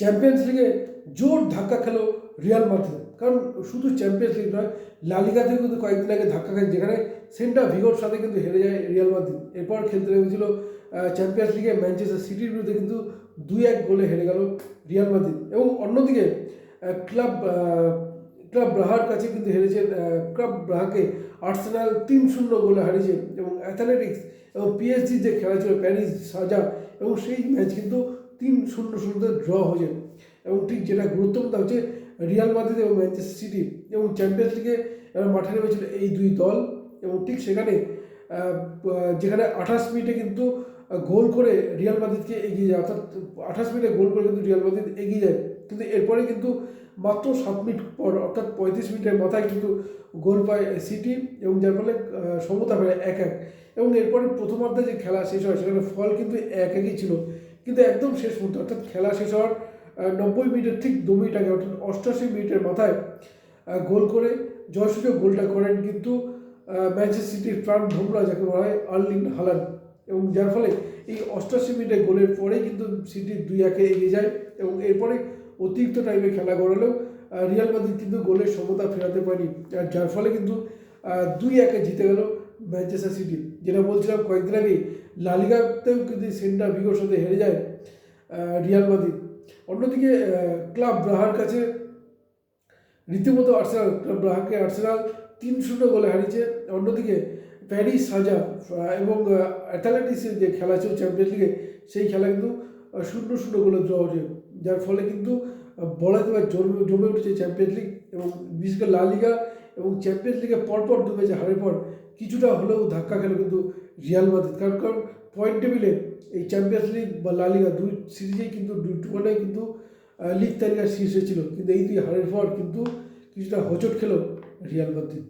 Champions লিগে জোর ধাক্কা খেলো রিয়াল মাদ্রিদ কারণ শুধু চ্যাম্পিয়ন্স লিগ নয় লালিগা থেকে কিন্তু কয়েকদিন আগে ধাক্কা খায়, যেখানে সেন্টা ভিগোর সাথে কিন্তু হেরে যায় রিয়াল মাদ্রিদ এরপর খেলতে নেমেছিল চ্যাম্পিয়ন্স লিগে ম্যানচেস্টার সিটির বিরুদ্ধে কিন্তু দুই এক গোলে হেরে গেল রিয়াল মাদ্রিদ এবং অন্যদিকে ক্লাব ক্লাব ব্রাহার কাছে কিন্তু হেরেছে ক্লাব ব্রাহাকে আর্সেনাল তিন শূন্য গোলে হারিয়েছে। এবং অ্যাথলেটিক্স এবং পিএসজি যে খেলা ছিল, প্যারিস সাজা, এবং সেই ম্যাচ কিন্তু তিন শূন্য শূন্য ড্র হয়েছে। এবং ঠিক যেটা গুরুত্বপূর্ণ হচ্ছে রিয়াল মাদ্রিদ এবং ম্যানচেস্টার সিটি এবং চ্যাম্পিয়ন্স লিগে মাঠে নেমেছিল এই দুই দল। এবং ঠিক সেখানে যেখানে আঠাশ মিনিটে কিন্তু গোল করে রিয়াল মাদ্রিদকে এগিয়ে যায়, অর্থাৎ আঠাশ মিনিটে গোল করে কিন্তু রিয়াল মাদ্রিদ এগিয়ে যায়। কিন্তু এরপরে কিন্তু মাত্র সাত মিনিট পর, অর্থাৎ পঁয়ত্রিশ মিনিটের মাথায় কিন্তু গোল পায় সিটি এবং যার ফলে সমতা বেড়ে এক এক। এবং এরপরে প্রথমার্ধে যে খেলা শেষ হয়, সেখানে ফল কিন্তু এক একই ছিল। কিন্তু একদম শেষ মুহূর্তে, অর্থাৎ খেলা শেষ হওয়ার নব্বই মিনিটের ঠিক দু মিনিট আগে, অর্থাৎ অষ্টাশি মিনিটের মাথায় গোল করে, জয়সূচক গোলটা করেন কিন্তু ম্যানচেস্টার সিটির প্রাণ ভোমরা যাকে বলা হয় আর্লিন হালান। এবং যার ফলে এই অষ্টাশি মিনিটে গোলের পরেই কিন্তু সিটি দুই একে এগিয়ে যায় এবং এরপরে অতিরিক্ত টাইমে খেলা গড়ালেও রিয়াল মাদ্রিদ কিন্তু গোলের সমতা ফেরাতে পারেনি। আর যার ফলে কিন্তু দুই একে জিতে গেল ম্যানচেস্টার সিটি যেটা বলছিলাম কয়েকদিন আগেই লালিগাতেও কিন্তু সেন্টা ভিগোর সাথে হেরে যায় রিয়াল মাদ্রিদ অন্যদিকে ক্লাব ব্রাহার কাছে, রীতিমতো আর্সেনাল ক্লাব ব্রাহাকে আর্সেনাল তিন শূন্য গোলে হারিয়েছে। অন্যদিকে প্যারিস সাজা এবং অ্যাথলেটিক্সের যে খেলা ছিল চ্যাম্পিয়ন্স লিগে সেই খেলা কিন্তু শূন্য শূন্য গোলে ড্র হয়েছে। যার ফলে কিন্তু আহ, বলা যেতে জমে উঠেছে চ্যাম্পিয়ন্স লিগ এবং বিশেষ করে লা লিগা এবং চ্যাম্পিয়ন্স লিগে পরপর ম্যাচে হারের পর কিছুটা হলেও ধাক্কা খেলো কিন্তু রিয়াল মাদ্রিদ কারণ কারণ পয়েন্ট টেবিলে এই চ্যাম্পিয়ন্স লিগ বা লা লিগা দুই সিরিজেই কিন্তু টুর্নামেন্টে কিন্তু লিগ তালিকার শীর্ষে ছিল। কিন্তু এই দুই হারের পর কিন্তু কিছুটা হচট খেলো রিয়াল মাদ্রিদ